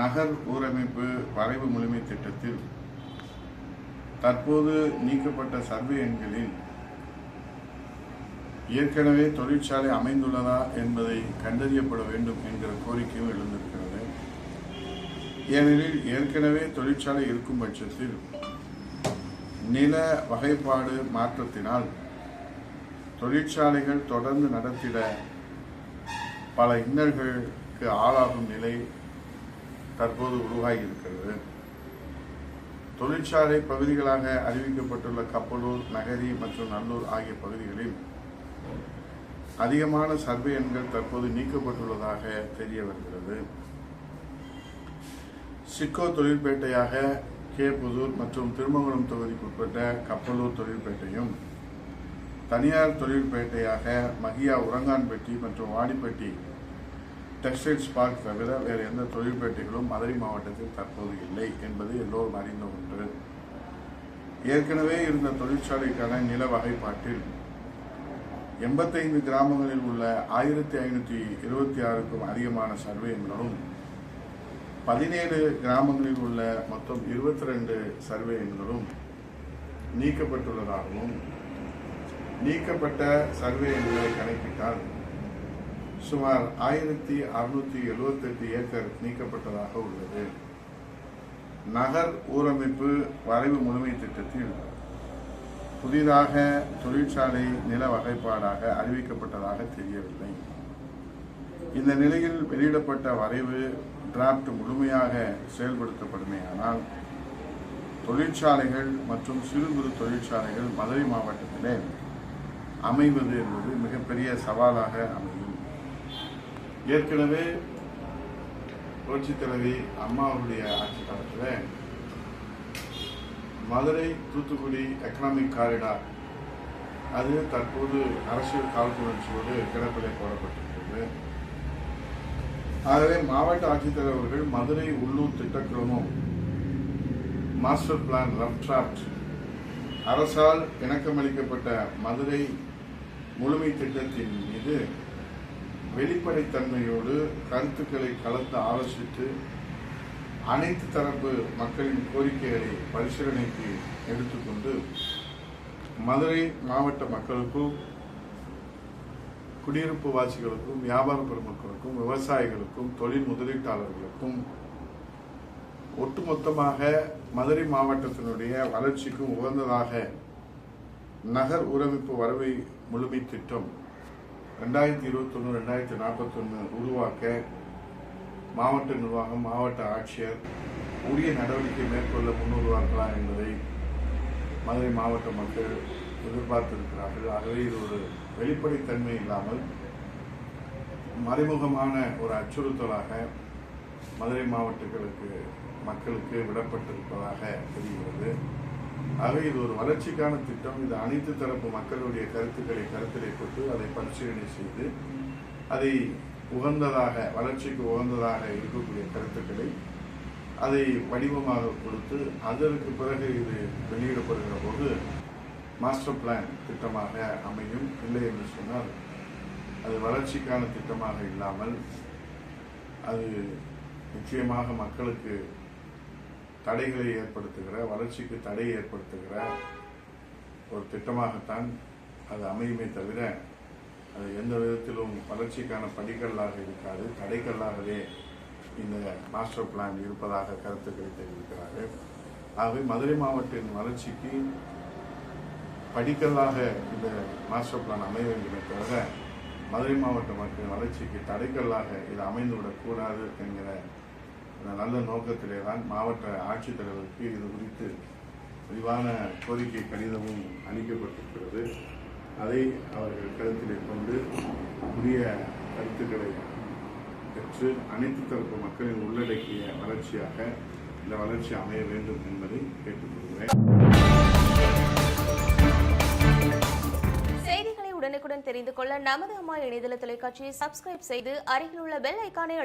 நகர் ஊரமைப்பு வரைவு முழுமை திட்டத்தில் தற்போது நீக்கப்பட்ட சர்வே எண்களில் ஏற்கனவே தொழிற்சாலை அமைந்துள்ளதா என்பதை கண்டறியப்பட வேண்டும் என்கிற கோரிக்கையும் எழுந்திருக்கிறது. ஏனெனில் ஏற்கனவே தொழிற்சாலை இருக்கும் பட்சத்தில் நில வகைப்பாடு மாற்றத்தினால் தொழிற்சாலைகள் தொடர்ந்து நடத்திட பல இன்னல்களுக்கு ஆளாகும் நிலை தற்போது உருவாகி இருக்கிறது தொழிற்சாலை பகுதிகளாக அறிவிக்கப்பட்டுள்ள கப்பலூர் நகரி மற்றும் நல்லூர் ஆகிய பகுதிகளில் அதிகமான சர்வே எண்கள் தற்போது நீக்கப்பட்டுள்ளதாக தெரிய வருகிறது. Chicco தொழிற்பேட்டையாக K. புதூர் மற்றும் திருமங்கலம் தொகுதிக்குட்பட்ட கப்பலூர் தொழிற்பேட்டையும் தனியார் தொழிற்பேட்டையாக மகியா உரங்கான்பட்டி மற்றும் வாடிப்பட்டி டெக்ஸ்டைல்ஸ் பார்க் தவிர வேறு எந்த தொழிற்பேட்டைகளும் மதுரை மாவட்டத்தில் தற்போது இல்லை என்பது எல்லோரும் அறிந்த ஒன்று. ஏற்கனவே இருந்த தொழிற்சாலைக்கான நில வகைப்பாட்டில் எண்பத்தைந்து கிராமங்களில் உள்ள ஆயிரத்தி ஐநூற்றி இருபத்தி ஆறுக்கும் அதிகமான சர்வேயங்களும் பதினேழு கிராமங்களில் உள்ள மொத்தம் இருபத்தி ரெண்டு சர்வேயங்களும் நீக்கப்பட்டுள்ளதாகவும் நீக்கப்பட்ட சர்வேயங்களை கணக்கிட்டால் சுமார் ஆயிரத்தி அறுநூத்தி எழுபத்தெட்டு ஏக்கர் நீக்கப்பட்டதாக உள்ளது. நகர் ஊரமைப்பு வரைவு முழுமை திட்டத்தில் புதிதாக தொழிற்சாலை நில வகைப்பாடாக அறிவிக்கப்பட்டதாக தெரியவில்லை. இந்த நிலையில் வெளியிடப்பட்ட வரைவு டிராப்ட் முழுமையாக செயல்படுத்தப்படுமேயானால் தொழிற்சாலைகள் மற்றும் சிறு குறு தொழிற்சாலைகள் மதுரை மாவட்டத்திலே அமைவது என்பது மிகப்பெரிய சவாலாக அமையும். ஏற்கனவே புரட்சி தலைவி அம்மாவுடைய ஆட்சி காலத்தில் மதுரை தூத்துக்குடி எக்கனாமிக் காரிடார் அது தற்போது அரசியல் காழ்ப்புணர்ச்சியோடு கிடப்பிலை போடப்பட்டிருக்கிறது. ஆகவே மாவட்ட ஆட்சித்தலைவர்கள் மதுரை உள்ளூர் திட்டக்கிரமம் மாஸ்டர் பிளான் ரஃப் டிராப்ட் அரசால் இணக்கமளிக்கப்பட்ட மதுரை முழுமை திட்டத்தின் மீது வெளிப்படைத்தன்மையோடு கருத்துக்களை கலந்து ஆலோசித்து அனைத்து தரப்பு மக்களின் கோரிக்கைகளை பரிசீலனைக்கு எடுத்துக்கொண்டு மதுரை மாவட்ட மக்களுக்கும் குடியிருப்பு வாசிகளுக்கும் வியாபார பெருமக்களுக்கும் விவசாயிகளுக்கும் தொழில் முதலீட்டாளர்களுக்கும் ஒட்டுமொத்தமாக மதுரை மாவட்டத்தினுடைய வளர்ச்சிக்கும் உகந்ததாக நகர் ஊரமைப்பு வரவை முழுமை திட்டம் ரெண்டாயிரத்தி இருபத்தொன்று ரெண்டாயிரத்தி நாற்பத்தொன்று உருவாக்க மாவட்ட நிர்வாகம் மாவட்ட ஆட்சியர் உரிய நடவடிக்கை மேற்கொள்ள முன்வருவார்களா என்பதை மதுரை மாவட்ட மக்கள் எதிர்பார்த்திருக்கிறார்கள். ஆகவே இது ஒரு வெளிப்படைத்தன்மை இல்லாமல் மறைமுகமான ஒரு அச்சுறுத்தலாக மதுரை மாவட்டங்களுக்கு மக்களுக்கு விடப்பட்டிருப்பதாக தெரிகிறது. ஆகவே இது ஒரு வளர்ச்சிக்கான திட்டம். இது அனைத்து தரப்பு மக்களுடைய கருத்துக்களை கருத்திலே கொண்டு அதை பரிசீலனை செய்து அதை உகந்ததாக வளர்ச்சிக்கு உகந்ததாக இருக்கக்கூடிய கருத்துக்களை அதை வடிவமாக கொடுத்து அதற்கு பிறகு இது வெளியிடப்படுகிற போது மாஸ்டர் பிளான் திட்டமாக அமையும். இல்லை என்று சொன்னால் அது வளர்ச்சிக்கான திட்டமாக இல்லாமல் அது நிச்சயமாக மக்களுக்கு தடைகளை ஏற்படுத்துகிற வளர்ச்சிக்கு தடை ஏற்படுத்துகிற ஒரு திட்டமாகத்தான் அது அமையுமே தவிர அது எந்த விதத்திலும் வளர்ச்சிக்கான படிக்கல்லாக இருக்காது. தடைக்கல்லாகவே இந்த மாஸ்டர் பிளான் இருப்பதாக கருத்துக்களை தெரிவிக்கிறார்கள். ஆகவே மதுரை மாவட்டத்தின் வளர்ச்சிக்கு படிக்கல்லாக இந்த மாஸ்டர் பிளான் அமைய வேண்டுமே தவிர மதுரை மாவட்ட மக்களின் வளர்ச்சிக்கு தடைக்கல்லாக இது அமைந்துவிடக்கூடாது என்கிற இந்த நல்ல நோக்கத்திலே தான் மாவட்ட ஆட்சித்தலைவருக்கு இது குறித்து விரிவான கோரிக்கை கடிதமும் அளிக்கப்பட்டிருக்கிறது அதை அவர்கள் கருத்திலே கொண்டு உரிய கருத்துக்களை பெற்று அனைத்து தரப்பு மக்களின் உள்ளடக்கிய வளர்ச்சியாக இந்த வளர்ச்சி அமைய வேண்டும் என்பதை கேட்டுக்கொள்கிறேன். செய்திகளை உடனுக்குடன் தெரிந்து கொள்ள நமது அம்மா இணையதள தொலைக்காட்சியை சப்ஸ்கிரைப் செய்து அருகில் உள்ள பெல் ஐக்கானை